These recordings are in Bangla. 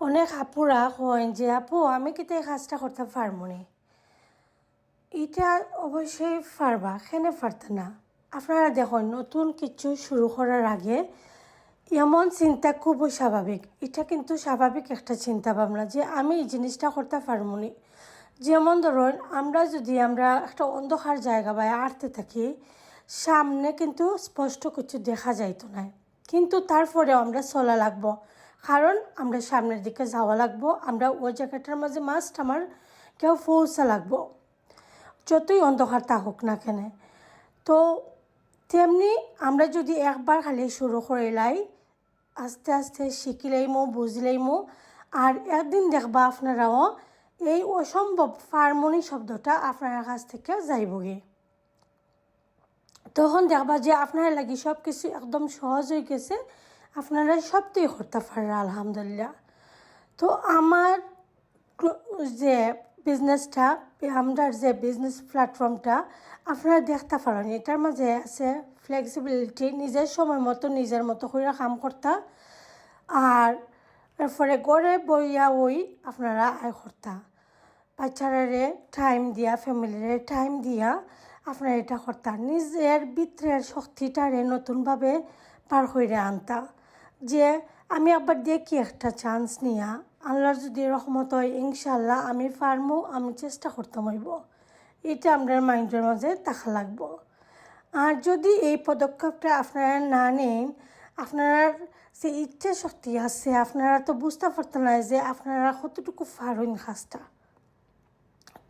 অনেক আপুরা কইন যে, আপু, আমি কিন্তু এই কাজটা করতে পারব নি। এটা অবশ্যই পারবা, কেনে পারতে না? আপনারা দেখুন, নতুন কিছু শুরু করার আগে এমন চিন্তা খুবই স্বাভাবিক। এটা কিন্তু স্বাভাবিক একটা চিন্তা ভাবনা যে, আমি এই জিনিসটা করতে পারব নি। যেমন ধরুন, আমরা যদি আমরা একটা অন্ধকার জায়গা বা আড়তে থাকি, সামনে কিন্তু স্পষ্ট কিছু দেখা যাইতো না। কিন্তু তারপরেও আমরা চলা লাগবো। কারণ আমরা সামনের দিকে যাওয়া লাগবো, আমরা ওই জায়গাটার মাঝে মাস্ট আমার কেউ পৌঁছা লাগবো। যতই অন্ধকার থাকুক না কেন। তো তেমনি আমরা যদি একবার খালি শুরু করে লাই, আস্তে আস্তে শিখিলেইমো, বুঝলেইমো, আর একদিন দেখবা আপনারাও এই অসম্ভব ফার্মনি শব্দটা আপনার কাছ থেকে যাইবগে। তখন দেখবা যে আপনার লাগি সব কিছু একদম সহজ হয়ে গেছে। আপনারা সবটাই করতে পারেন আলহামদুলিল্লাহ। তো আমার যে বিজনেসটা আমরা যে বিজনেস প্ল্যাটফর্মটা আপনারা দেখতে পারেন, এটার মাঝে আছে ফ্লেক্সিবিলিটি নিজের সময় মতো নিজের মতো করে কাম করতা। আর এরপরে গড়ে বইয়া ওই আপনারা আয় করতা। বাচ্চারারে টাইম দিয়া ফ্যামিলিরে টাইম দিয়া আপনারা এটা করতা। নিজের ভিতরের শক্তিটারে নতুনভাবে পার করে আনতা। যে আমি আবার দেখি একটা চান্স নিয়া। আল্লাহর যদি রহমত হয় ইনশাল্লাহ আমি পারমো, আমি চেষ্টা করতে হইব। এটা আপনার মাইন্ডের মাঝে থাকা লাগব। আর যদি এই পদক্ষেপটা আপনারা না নেন আপনার যে ইচ্ছে শক্তি আছে, আপনারা তো বুঝতে পারতেন না যে আপনারা কতটুকু পারেন কাজটা।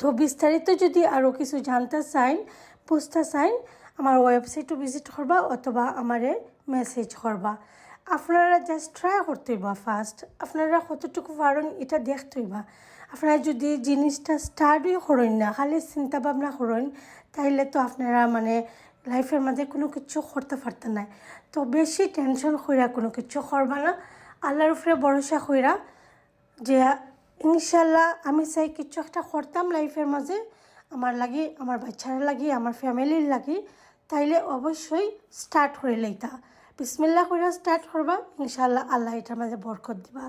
তো বিস্তারিত যদি আরও কিছু জানতে চাইন বুঝতে চাইন আমার ওয়েবসাইটও ভিজিট করবা অথবা আমারে মেসেজ করবা। আপনারা জাস্ট ট্রাই করতে হইবা ফার্স্ট আপনারা কতটুকু পারেন এটা দেখতে হইবা। আপনারা যদি জিনিসটা স্টার্টই করেন না, খালি চিন্তা ভাবনা করেন, তাইলে তো আপনারা মানে লাইফের মধ্যে কোনো কিছু করতে পারতেন না। তো বেশি টেনশন কইরা কোনো কিছু করবা না। আল্লাহর উপরে ভরসা কইরা যে ইনশাল্লাহ আমি চাই কিছু একটা করতাম লাইফের মাঝে, আমার লাগি, আমার বাচ্চারা লাগি, আমার ফ্যামিলির লাগি, তাইলে অবশ্যই স্টার্ট করে লইতা। বিসমিল্লা করে স্টার্ট করবা ইনশাল্লাহ আল্লাহ এটার মাঝে বরকত দিবা।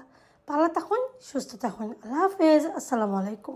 ভালো থাকুন, সুস্থ থাকুন। আল্লাহ হাফেজ। আসসালামু আলাইকুম।